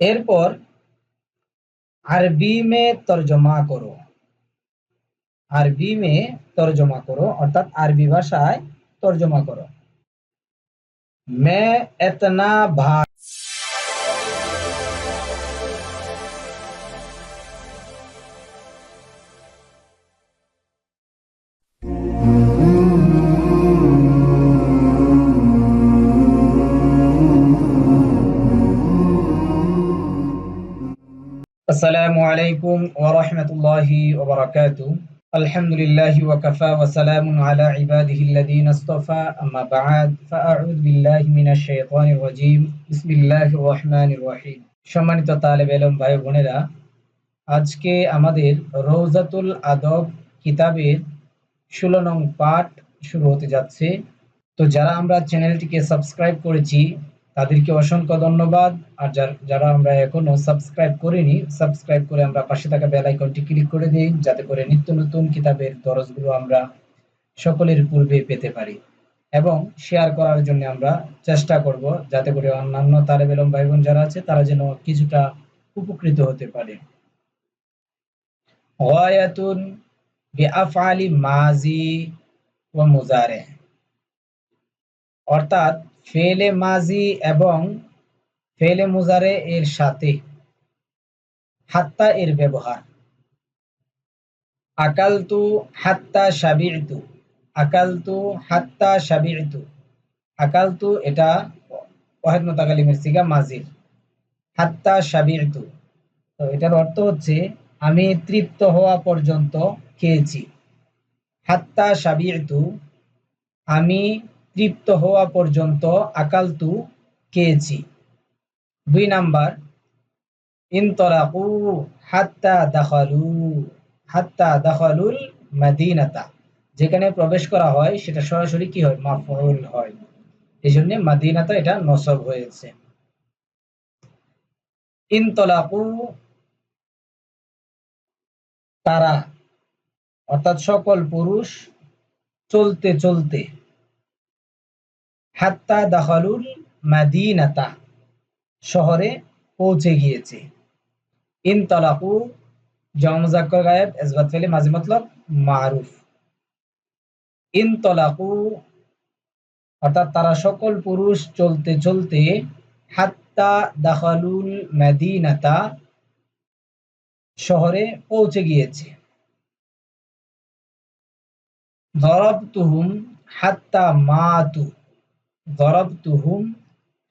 এরপর আরবি মে তর্জমা করো। আরবি মে তর্জমা করো। অর্থাৎ আরবি ভাষায় তর্জমা করো। মে এতনা ভা আসসালামু আলাইকুম ওয়া রাহমাতুল্লাহি ওয়া বারাকাতুহু। আলহামদুলিল্লাহি ওয়া কাফা ওয়া সালামুন আলা ইবাদিহিল্লাযীনা ইসতাফা আম্মা বা'দ ফাআউযু বিল্লাহি মিনাশ শাইতানির রাজীম। বিসমিল্লাহির রহমানির রহিম। সম্মানিত তালেব ইলম ভাই বোনেরা, আজকে আমাদের রওজাতুল আদব কিতাবের ষোলো নং পাঠ শুরু হতে যাচ্ছে। তো যারা আমরা চ্যানেলটিকে সাবস্ক্রাইব করেছি তাদেরকে অসংখ্য ধন্যবাদ। আর যারা আমরা এখনও সাবস্ক্রাইব করিনি সাবস্ক্রাইব করে আমরা পাশে থাকা বেল আইকনটি ক্লিক করে দিই যাতে করে নিত্য নতুন কিতাবের দরজগুলো আমরা সকলের পূর্বে পেতে পারি। এবং শেয়ার করার জন্য আমরা চেষ্টা করব, যাতে করে অন্যান্য তারেব এলম ভাই বোন যারা আছে, তারা যেন কিছুটা উপকৃত হতে পারে। গয়াতুন বিআফআলি মাজি ওয়া মুজারে। অর্থাৎ ফেলে মাজি এবং ফেলে মুজারে এর সাথে হাত্তা এর ব্যবহার। আকালতু হাত্তা সাবিরতু আকালতু হাত্তা সাবিরতু আকালতু এটা ওয়াহিদ মোতাকালিমের সিগা মাজির। হাত্তা সাবিরতু তো এটার অর্থ হচ্ছে আমি তৃপ্ত হওয়া পর্যন্ত খেয়েছি। হাত্তা সাবিরতু আমি তৃপ্ত হওয়া পর্যন্ত আকালতু খেয়েছি দুই নাম্বার ইনতরাকু হাত্তা দাখালু, হাত্তা দাখালুল মাদিনাতা। যেখানে প্রবেশ করা হয়, সেটা সরাসরি কি হয়? মাফউল হয়। এই জন্য মাদিনাতা এটা নসব হয়েছে। ইনতলাকু তারা, অর্থাৎ সকল পুরুষ চলতে চলতে হাত্তা দাখালুল মাদিনাতা, শহরে পৌঁছে গিয়েছে। ইন তলাকু জমজাক্কর গায়েব, এজবাত ফেলে, মাঝে মতলব মারুফ। ইন তলাকু অর্থাৎ তারা সকল পুরুষ চলতে চলতে হাত্তা দাখালুল মাদিনাতা, শহরে পৌঁছে গিয়েছে। দরবতুহুম হাত্তা মাতু। দরবতুহুম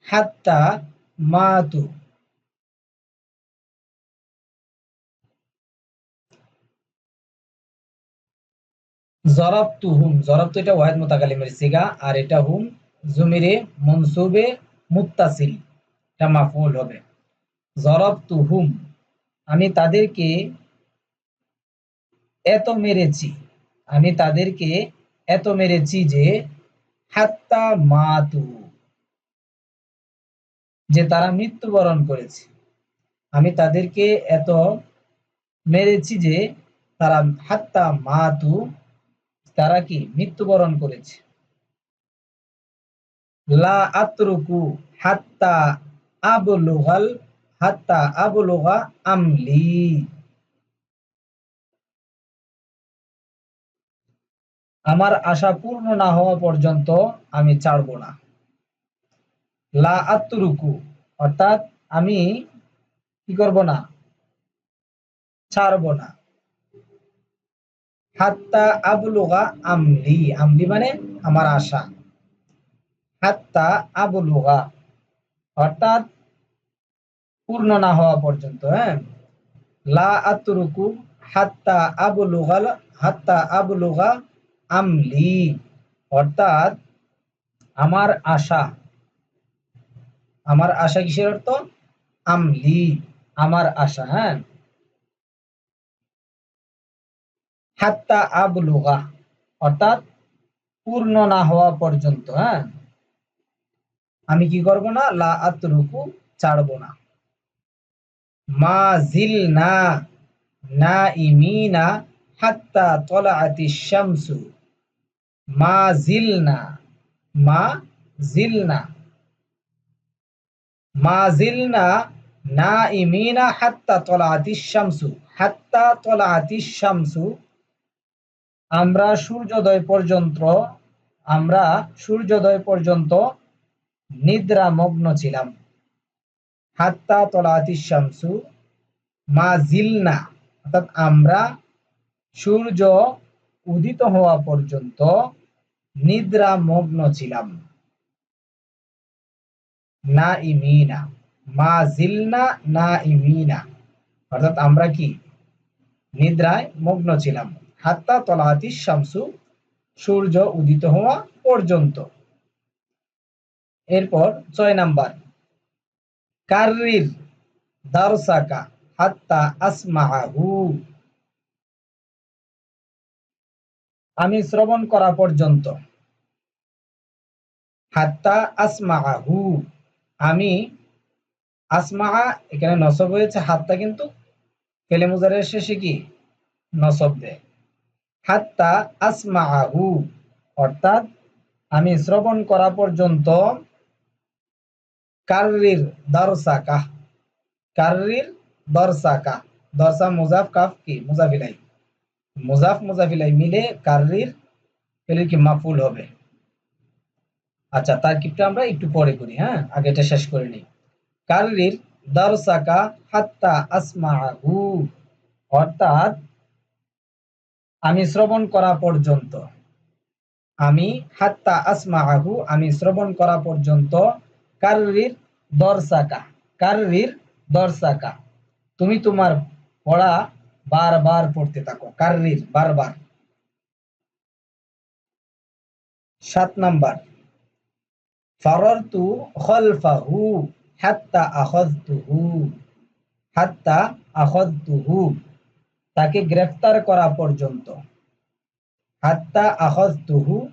হাত্তা মাতু হুম জরাবতু এটা ওয়াহিদ মুতাকালিমের সিগা, আর এটা হুম মনসুবে এটা মাফউল হবে। হুম আমি তাদেরকে এত মেরেছি, আমি তাদেরকে এত মেরেছি যে হাত্তা মাতু, যে তারা মৃত্যুবরণ করেছে। আমি তাদেরকে এত মেরেছি যে তারা হাত্তা মাতু, তারা কি মৃত্যুবরণ করেছে? লা আতরুকু হাত্তা আবলুগাল, হাত্তা আবলুগা আমলি। আমার আশা পূর্ণ না হওয়া পর্যন্ত আমি ছাড়ব না। লা আত্মরুকু অর্থাৎ আমি কি করব না? ছাড়ব না। হাত্তা আবলুগা আমলি আমলি মানে আমার আশা। হাত্তা আবলুগা, অর্থাৎ পূর্ণ না হওয়া পর্যন্ত হ্যাঁ? লা আত্মরুকু হাত্তা আবলুগাল, হাত্তা আবলুগা আমলি অর্থাৎ আমার আশা। আমার আশা কিসের অর্থ? আমলি আমার আশা হ্যাঁ? হাত্তা আবলুগা, অর্থাৎ পূর্ণ না হওয়া পর্যন্ত হ্যাঁ? আমি কি করব না? লা আতরুকু ছাড়ব না। মা জিল না না ইমিনা হাত্তা তলা আতি শামসু। মা জিল না মা জিল না মা জিল না ইমিনা হাত্তা তলাআতিশ শামসু, হাত্তা তলাআতিশ শামসু। আমরা সূর্যোদয় পর্যন্ত, আমরা সূর্যোদয় পর্যন্ত নিদ্রা মগ্ন ছিলাম। হাত্তা তলাআতিশ শামসু, মা জিলনা, অর্থাৎ আমরা সূর্য উদিত হওয়া পর্যন্ত নিদ্রা মগ্ন ছিলাম না ইমিনা মা জিলনা না ইমিনা অর্থাৎ আমরা কি? নিদ্রায় মগ্ন ছিলাম। হাত্তা তলাহাতি শামসু, সূর্য উদিত হওয়া পর্যন্ত। এরপর ছয় নাম্বার। কারির দারসাকা, হাত্তা আসমাহু আমি শ্রবণ করা পর্যন্ত। হাত্তা আসমাহু আমি আসমা এখানে নসব হয়েছে, হাত্তা কিন্তু ফেলে মুজারের শেষে কি? নসব দেয় হাত্তা আসমাহু অর্থাৎ আমি শ্রবণ করা পর্যন্ত কারির দরসাকা কারির দরসাকা দরসা মুজাফ কাফ কি? মুজাফিলাই মুজাফ মুজাফিলাই মিলে কারির ফেলে কি মাফুল হবে। আচ্ছা তার কিপটা আমরা একটু পরে করি হ্যাঁ? আগে এটা শেষ করে নিই। কারির দারসাকা হাত্তা আসমাহু, অর্থাৎ আমি শ্রবণ করা পর্যন্ত, আমি হাত্তা আসমাহু, আমি শ্রবণ করা পর্যন্ত কারির দরসাকা কারির দরসাকা। তুমি তোমার পড়া বারবার পড়তে থাকো। কারির বারবার। সাত নাম্বার। ফারারতু খলফাহু হাত্তা আখাযতুহু হাত্তা আখাযতুহু, তাকে গ্রেফতার করা পর্যন্ত। হাত্তা আখাযতুহু,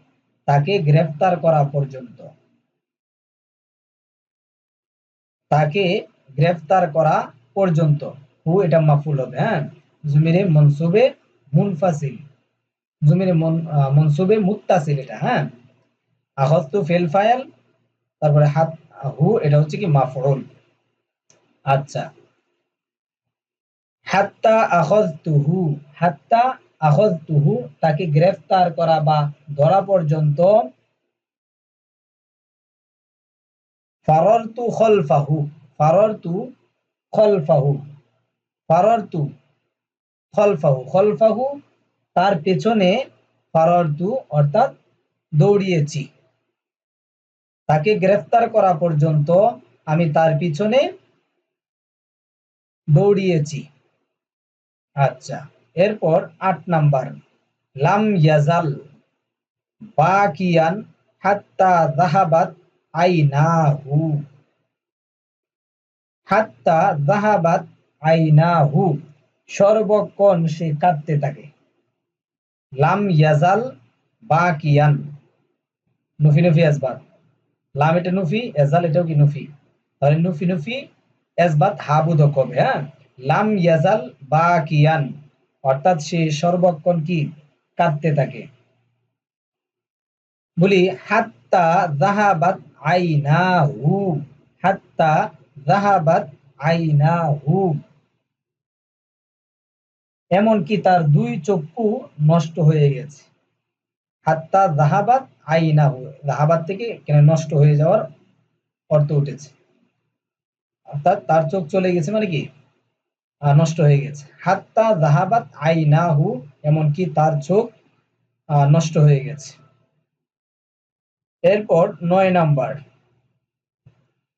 তাকে গ্রেফতার করা পর্যন্ত। তাকে গ্রেফতার করা পর্যন্ত। হু, এটা মাফুল হবে হ্যাঁ? জুমিরে মনসুবে মুনফাসিল জুমিরে মনসুবে মুত্তাসিল এটা হ্যাঁ? আহস্তু ফেল ফায়াল, তারপরে হাত, হু, এটা হচ্ছে কি মাফরুল আচ্ছা। হাত্তা আখজতুহু হাত্তা আখজতুহু তাকে গ্রেফতার করা বা ধরা পর্যন্ত ফাররতু খলফাহু ফাররতু খলফাহু, ফাররতু খলফাহু খলফাহু তার পেছনে ফাররতু অর্থাৎ দৌড়িয়েছি। তাকে গ্রেফতার করা পর্যন্ত আমি তার পিছনে দৌড়িয়েছি। আচ্ছা এরপর আট নাম্বার। লাম ইয়াজাল বাকিয়ান হাত্তা জাহাবাত আইনাহু। হাত্তা জাহাবাত আইনাহু। সর্বক্ষণ সে কাঁদতে থাকে। লাম ইয়াজাল বাকিয়ান। নফি নফি আসবাদ লাম এটা নুফি, এজাল এটাও কি নুফি? তাহলে নুফি নুফি, এজবাত হাবুদক হবে হ্যাঁ? লাম ইয়াজাল বা কিয়ান অর্থাৎ সে সর্বক্ষণ কি? কাঁদতে থাকে। বলি, হাত্তা জাহাবাত আইনা হু হাত্তা জাহাবাত আইনা হু এমনকি তার দুই চক্ষু নষ্ট হয়ে গেছে। হাত্তা জাহাবাত আইনাহু জাহাবাত থেকে কেন নষ্ট হয়ে যাওয়ার অর্থ উঠেছে। অর্থাৎ তার চোখ চলে গেছে মানে কি? নষ্ট হয়ে গেছে। হাত্তা জাহাবাত আইনাহু, এমনকি তার চোখ নষ্ট হয়ে গেছে। এরপর নয় নাম্বার।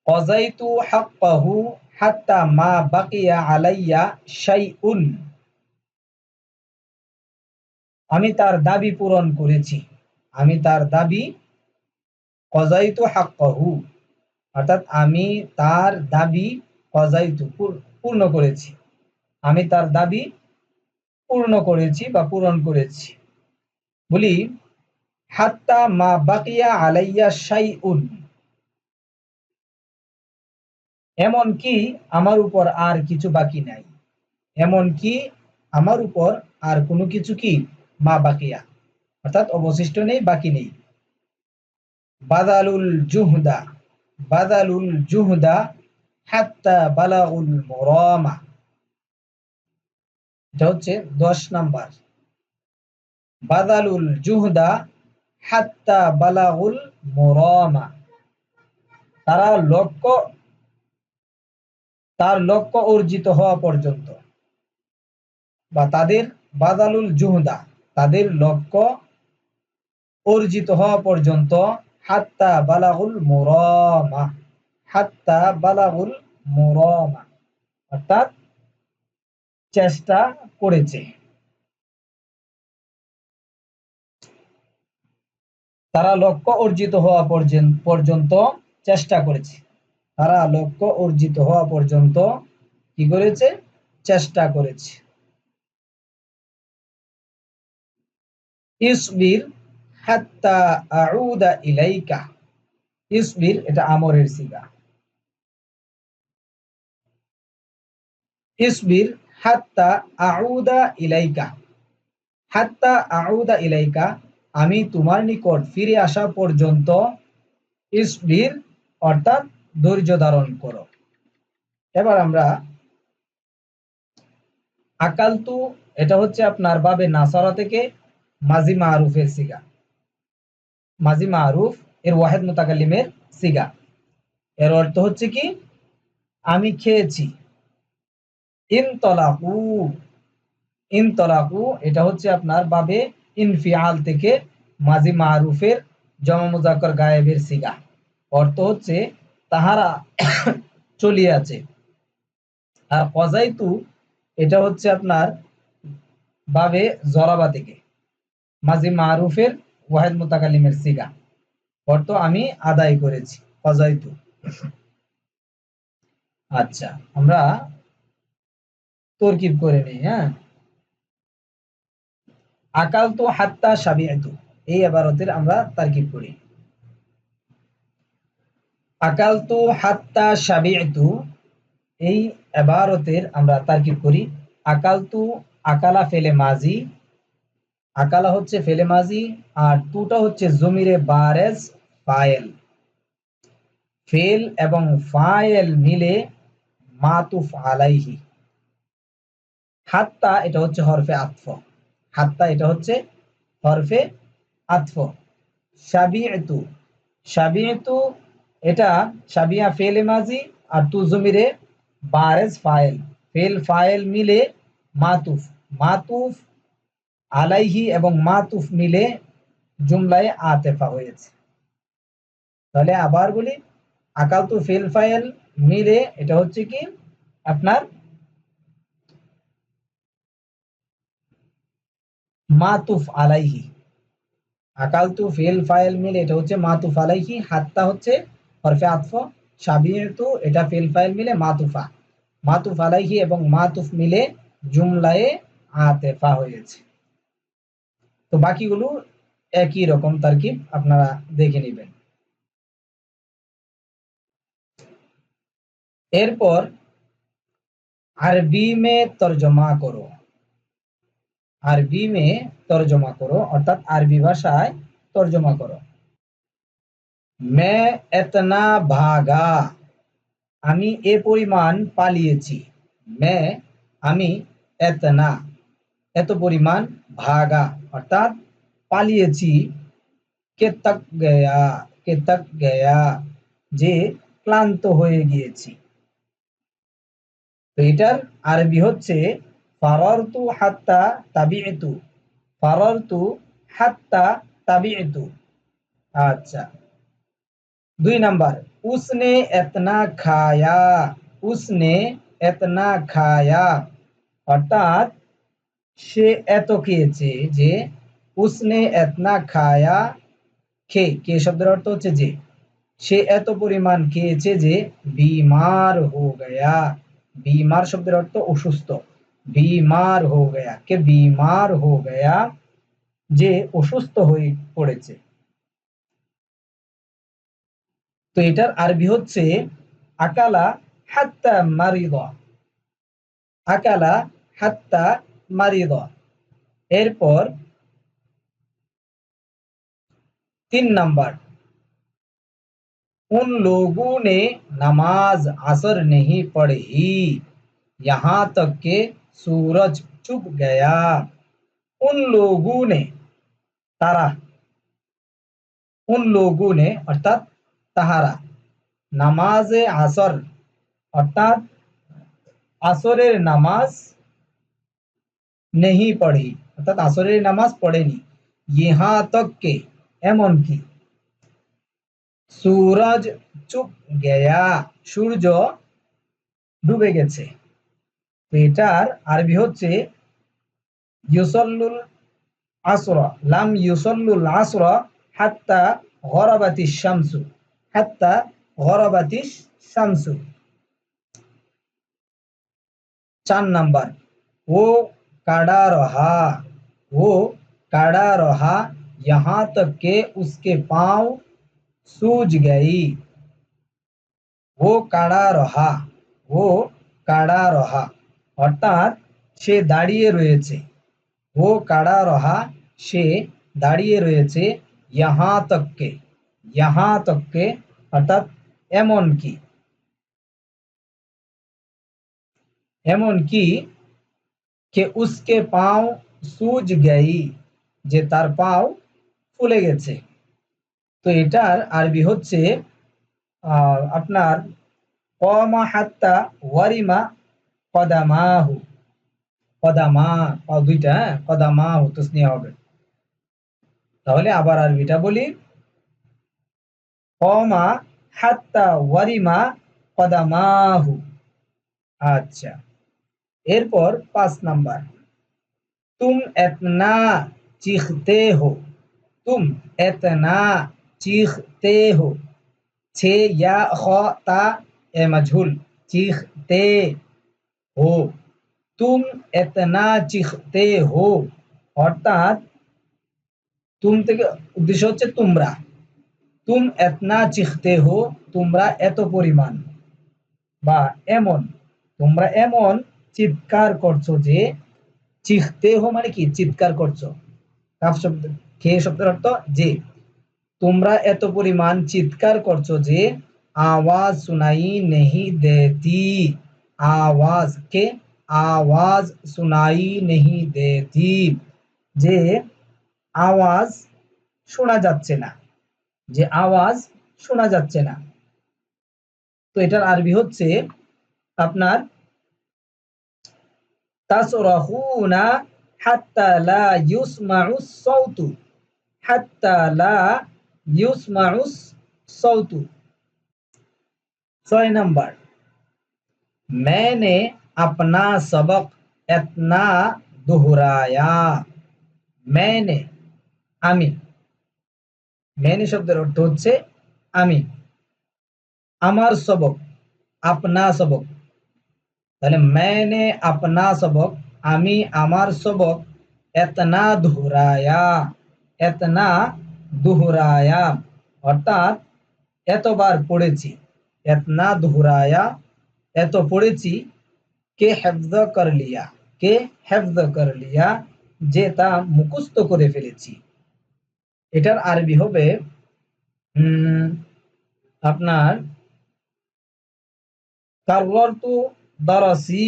অজাইতু হাক্কাহু হাত্তা মা বাকিয়া আলাইয়া শাইউন। আমি তার দাবি পূরণ করেছি। আমি তার দাবি কজাইতু হাক্কাহু। অর্থাৎ আমি তার দাবি কজাইতু পূর্ণ করেছি। আমি তার দাবি পূর্ণ করেছি বা পূরণ করেছি। বলি, হাত্তা মা বাকিয়া আলাইয়া শাইউন। এমন কি আমার উপর আর কিছু বাকি নাই? এমন কি আমার উপর আর কোনো কিছু কি? মা বাকিয়া। অর্থাৎ অবশিষ্ট নেই, বাকি নেই। বাদালুল জুহদা বাদালুল জুহদা হাত্তা বালাগুল মুরামা। এটা হচ্ছে দশ নাম্বার। বাদালুল জুহদা হাত্তা বালাগুল মুরামা। তারা লক্ষ্য তার লক্ষ্য অর্জিত হওয়া পর্যন্ত। বা তাদের বাদালুল জুহদা। তাদের লক্ষ্য অর্জিত হওয়া পর্যন্ত হাত্তা বালাগুল মুরামা, হাত্তা বালাগুল মুরামা, অর্থাৎ চেষ্টা করেছে। তারা লক্ষ্য অর্জিত হওয়া পর্যন্ত চেষ্টা করেছে। তারা লক্ষ্য অর্জিত হওয়া পর্যন্ত কি করেছে? চেষ্টা করেছে। ইসবির হাত্তা আউদা ইলাইকা। ইসবির, এটা আমরের সিগা। ইসবির, হাত্তা আউদা ইলাইকা। হাত্তা আউদা ইলাইকা, আমি তোমার নিকট ফিরে আসা পর্যন্ত ইসবির, অর্থাৎ ধৈর্য ধারণ করো। এবার আমরা আকালতু, এটা হচ্ছে আপনার বাবে নাসারা থেকে মাজি মারুফের সিগা। মাজি মারুফ, এর ওয়াহেদ মোতাকালিমের সিগা। এর অর্থ হচ্ছে কি? আমি খেয়েছি। ইনতলাকু ইনতলাকু এটা হচ্ছে আপনার বাবে ইনফিয়াল থেকে মাজি মারুফের জমা মুজাক্কর গায়েবের সিগা। অর্থ হচ্ছে তাহারা চলিয়াছে। আর কজাইতু, এটা হচ্ছে আপনার বাবে জরাবা থেকে। মাজি মারুফের ওয়াহেদ মোতাকালিমের সিগা। অর্থ আমি আদায় করেছি কজাইতু আচ্ছা আমরা তরকিব করে নিই হ্যাঁ? আকাল তো হাত্তা সাবিয়াতু এই আবারতের আমরা তারকিব করি। আকাল তো হাত্তা সাবিয়াতু এই এবারতের আমরা তারকিব করি। আকাল তু আকালা ফেলে মাজি আকালা হচ্ছে ফেলে মাজি আর তুটা হচ্ছে জমিরে বারেজ ফায়েল ফেল এবং ফায়েল মিলে মাতুফ আলাইহি। হাত্তা এটা হচ্ছে হরফে আতফ। হাত্তা এটা হচ্ছে হরফে আতফ। সাবিয়তু সাবিয়তু এটা সাবিয়া ফেলে মাজি আর তু জমিরে বারেজ ফাইল ফেল ফাইল মিলে মাতুফ। মাতুফ আলাইহি এবং মাতুফ মিলে জুমলায় আতেফা হয়েছে। তাহলে আবার বলি আকাল তু ফেল ফাইল মিলে, এটা হচ্ছে কি? আপনার মাতুফ আলাইহি। আকাল তু ফেল ফাইল মিলে, এটা হচ্ছে মাতুফ আলাইহি, হাত্তা হচ্ছে হরফে আতফ সাবিয়তু এটা ফেল ফাইল মিলে মাতুফা মাতুফ আলাইহি এবং মাতুফ মিলে জুমলায়ে আতেফা হয়েছে। তো বাকিগুলো একই রকম তারকিব আপনারা দেখে নেবেন। এরপর আরবি মে তর্জমা করো। আরবি মে তর্জমা করো, অর্থাৎ আরবি ভাষায় তর্জমা করো। মে এতনা ভাগা, আমি এ পরিমাণ পালিয়েছি। মে, আমি এতনা, এত পরিমাণ ভাগা। অর্থাৎ পালিয়েছি কে তক গয়া কে তক গয়া, যে ক্লান্ত হয়ে গিয়েছি। তো এটার আরবি হচ্ছে, ফারারতু হাত্তা তাবিতু ফারারতু হাত্তা তাবিতু আচ্ছা। দুই নাম্বার, উসনে এতনা খায়া, উসনে এতনা খায়া। অর্থাৎ সে এত খেয়েছে যে উসনে এতনা খায়া খে কে শব্দের অর্থ হচ্ছে যে। সে এত পরিমাণ খেয়েছে যে বিমার হো গয়া। বিমার শব্দের অর্থ অসুস্থ। বিমার হো গয়া। কে বিমার হো গয়া যে অসুস্থ হয়ে পড়েছে। তো এটার আরবি হচ্ছে আকালা হাত্তা মারিদ। আকালা হাত্তা মারিদ এরপর তিন নাম্বার उन लोगों ने नमाज असर नहीं पढ़ी यहाँ तक के सूरज चुप गया उन लोगों ने তারা উন লোগুনে অর্থাৎ তাহারা নামাজে আসর অর্থাৎ আসরের নামাজ নেহি পড়ে অর্থাৎ আসরের নামাজ পড়েনি ইহা তককে এমনকি সুরজ চুপ গেয়া সূর্য ডুবে গেছে। এটার আরবি হচ্ছে ইউসল্লুল লাম ইউসল্লুল হাত্তা শামসু হাত্তা শামসু। চার নাম্বার, ও काड़ा रहा वो काड़ा रहा यहाँ तक के उसके पांव सूज गई वो काड़ा रहा वो কাড়া রহা অর্থাৎ সে দাঁড়িয়ে রয়েছে ও কাড়া রহা সে দাঁড়িয়ে রয়েছে ইহা তককে ইহা তককে অর্থাৎ এমন কি এমন কি কে উসকে পাও সুজ গেই যে তার পাও ফুলে গেছে তো এটার আরবি হচ্ছে আপনার, কমা হাত্তা ওয়ারিমা কদামাহু। কদামা দুইটা হ্যাঁ? কদামাহু তসনিয়া হবে। তাহলে আবার আরবিটা বলি, কমা হাত্তা ওয়ারিমা কদামাহু। আচ্ছা। এরপর পাঁচ নাম্বার। তুম এতনা চিখতে হো। তুম এতনা চিখতে হো। ছে ইয়া খ তা এ মজহুল। চিখতে হো। তুম এতনা চিখতে হো। অর্থাৎ তুম থেকে উদ্দেশ্য হচ্ছে তোমরা। তুম এতনা চিখতে হো, তোমরা এত পরিমাণ। বা এমন, তোমরা এমন চিৎকার করছ যে চিখতে হো মানে কি? চিৎকার করছ। কাফ শব্দ খেয়ে শব্দের অর্থ যে। তোমরা এত পরিমাণ চিৎকার করছ যে আওয়াজ শুনাই নেহি দেতি। আওয়াজ, কে? আওয়াজ শুনাই নেহি দেতি। যে আওয়াজ শোনা যাচ্ছে না। যে আওয়াজ শোনা যাচ্ছে না। তো এটার আরবি হচ্ছে আপনার তাসরাহুনা হাত্তা লা ইউসমাউস সাউতু হাত্তা লা ইউসমাউস সাউতু ছয় नंबर मैंने अपना सबक इतना दोहराया मैंने আমি मैंने শব্দের অর্থ হচ্ছে আমি আমার সবক আপনা সবক তাহলে मैंने अपना सबक আমি আমার সবক এতনা দুহরায়া এতনা দুহরায়া অর্থাৎ এতবার পড়েছি এতনা দুহরায়া এত পড়েছি কে হেফজ কর লিয়া কে হেফজ কর লিয়া যে তা মুখস্থ করে ফেলেছি এটার আরবি হবে আপনার কাররতু দারাসি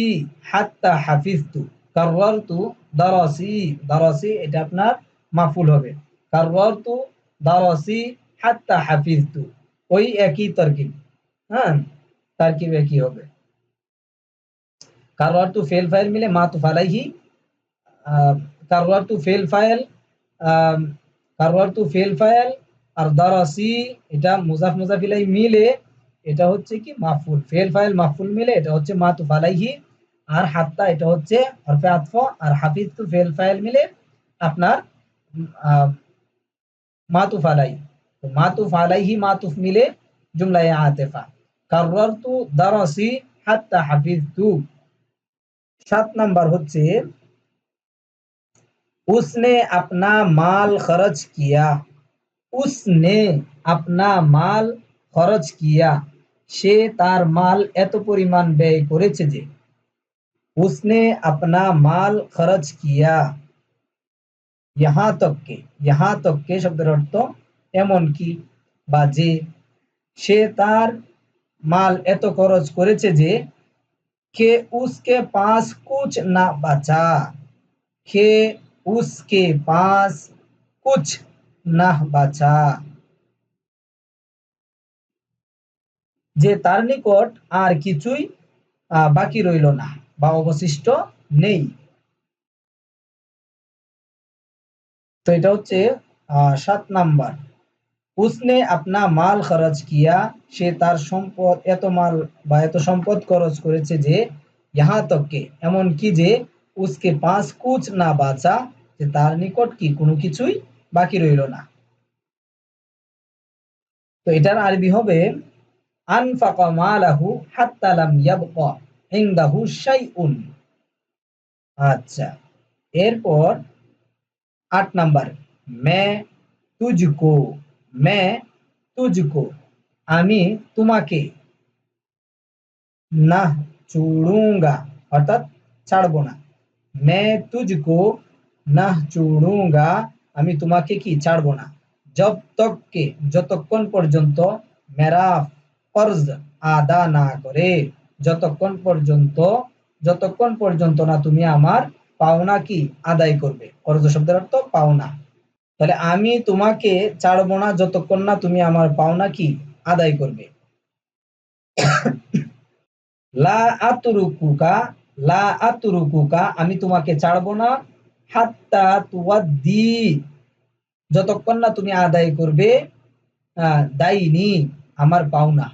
হাত্তা হাফিজতু। কাররতু দারাসি দারাসি এটা আপনার মাফুল হবে। কাররতু দারাসি হাত্তা হাফিজতু। ওই একই তরকিব হ্যাঁ? তারকিব একই হবে। কাররতু ফেল ফাইল মিলে মাতুফ আলাইহি কাররতু ফেল ফাইল কাররতু ফেল ফাইল আর দারাসি এটা মুজাফ মুজাফ ইলাই মিলে এটা হচ্ছে কি মাফুল ফেল ফাইল মাফুল মিলে এটা হচ্ছে মাতুফ আলাইহি আর হাত্তা এটা হচ্ছে হরফে আতফ আর হাফিজ তু ফেল ফাইল মিলে আপনার মাতুফ আলাই তো মাতুফ আলাইহি মাতুফ মিলে জুমলায় আতেফা কাররারতু দারাসি হাত্তা হাফিজতু সাত নাম্বার হচ্ছে उसने अपना माल खर्च किया उसने अपना माल खर्च किया সে তার মাল এত পরিমাণ ব্যয় করেছে যে उसने अपना माल खर्च किया यहाँ तक के यहाँ तक के শব্দের অর্থ এমন কি বা যে সে তার মাল এত খরচ করেছে যে কে উসকে পাস কুছ না বাঁচা কে উসকে পাস কুছ না বাঁচা যে তার নিকট আর কিছুই বাকি রইল না বা অবশিষ্ট নেই। তো এটা হচ্ছে সাত নাম্বার। উসনে আপনা মাল খরচ কিয়া, সে তার সম্পদ, এত মাল বা এত সম্পদ খরচ করেছে যে ইহা তককে এমন কি যে উসকে পাঁচ কুচ না বাঁচা, যে তার নিকট কি কোনো কিছুই বাকি রইল না। তো এটার আরবি হবে আনফাকা মালাহু হাত্তা লাম ইয়াবকা ইনদাহু শাইউন আচ্ছা এরপর আট নাম্বার, মে তুজকো মে তুজকো, আমি তোমাকে না চুড়ুঙ্গা, অর্থাৎ ছাড়বো না। মে তুজকো, না চুড়ুঙ্গা, আমি তোমাকে কি, ছাড়বো না। জব তককে যতক্ষণ পর্যন্ত মেরা ফরজ আদা না করে। যতক্ষণ পর্যন্ত যতক্ষণ পর্যন্ত না তুমি আমার পাওনা কি আদায় করবে? কর্জ শব্দের অর্থ পাওনা। তাহলে আমি তোমাকে ছাড়বো না যতক্ষণ না তুমি আমার পাওনা কি আদায় করবে। লা আতুরুকুকা লা আতুরুকুকা, আমি তোমাকে ছাড়বো না হাত্তা তুয়াদ্দি। যতক্ষণ না তুমি আদায় করবে দাইনি আমার পাওনা।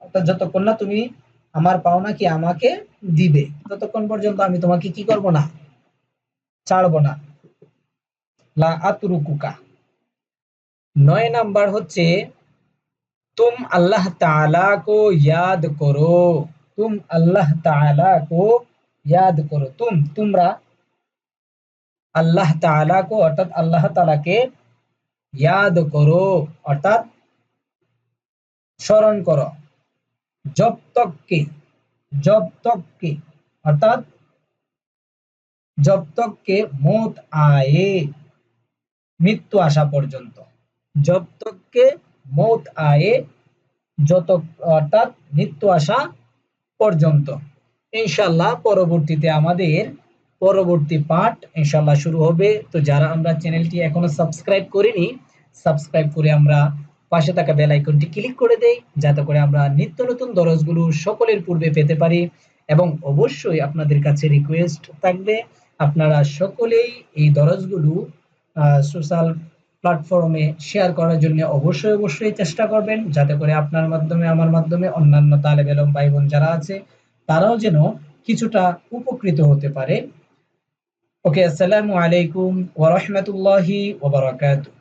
অর্থাৎ যতক্ষণ না তুমি আমার পাওনা কি আমাকে দিবে, ততক্ষণ পর্যন্ত আমি তোমাকে কি করব না? ছাড়ব না। লা আতরুকুকা। নয় নাম্বার হচ্ছে, তুম আল্লাহ তাআলা কো ইয়াদ করো। তুম আল্লাহ তাআলা কো ইয়াদ করো। তুম, তোমরা আল্লাহ তাআলা কো, অর্থাৎ আল্লাহ তাআলাকে ইয়াদ করো, অর্থাৎ স্মরণ করো। জব তক কে, জব তক কে, অর্থাৎ জব তক কে মত আয়ে, মৃত্যু আসা পর্যন্ত। জব তক কে মত আয়ে, যত, অর্থাৎ মৃত্যু আসা পর্যন্ত। ইনশাল্লাহ পরবর্তীতে আমাদের পরবর্তী পার্ট ইনশাল্লাহ শুরু হবে। তো যারা আমরা চ্যানেলটি এখনও সাবস্ক্রাইব করিনি, সাবস্ক্রাইব করে আমরা পাশে থাকা বেল আইকনটি ক্লিক করে দেই, যাতে করে আমরা নিত্য নতুন দরজগুলো সকলের পূর্বে পেতে পারি এবং অবশ্যই আপনাদের কাছে রিকোয়েস্ট থাকবে, আপনারা সকলেই এই দরজগুলো সোশ্যাল প্ল্যাটফর্মে শেয়ার করার জন্য অবশ্যই অবশ্যই চেষ্টা করবেন, যাতে করে আপনার মাধ্যমে, আমার মাধ্যমে অন্যান্য তালেব এলম ভাই বোন যারা আছে, তারাও যেন কিছুটা উপকৃত হতে পারে। ওকে, আসসালামু আলাইকুম ওয়া বারাকাতুহু।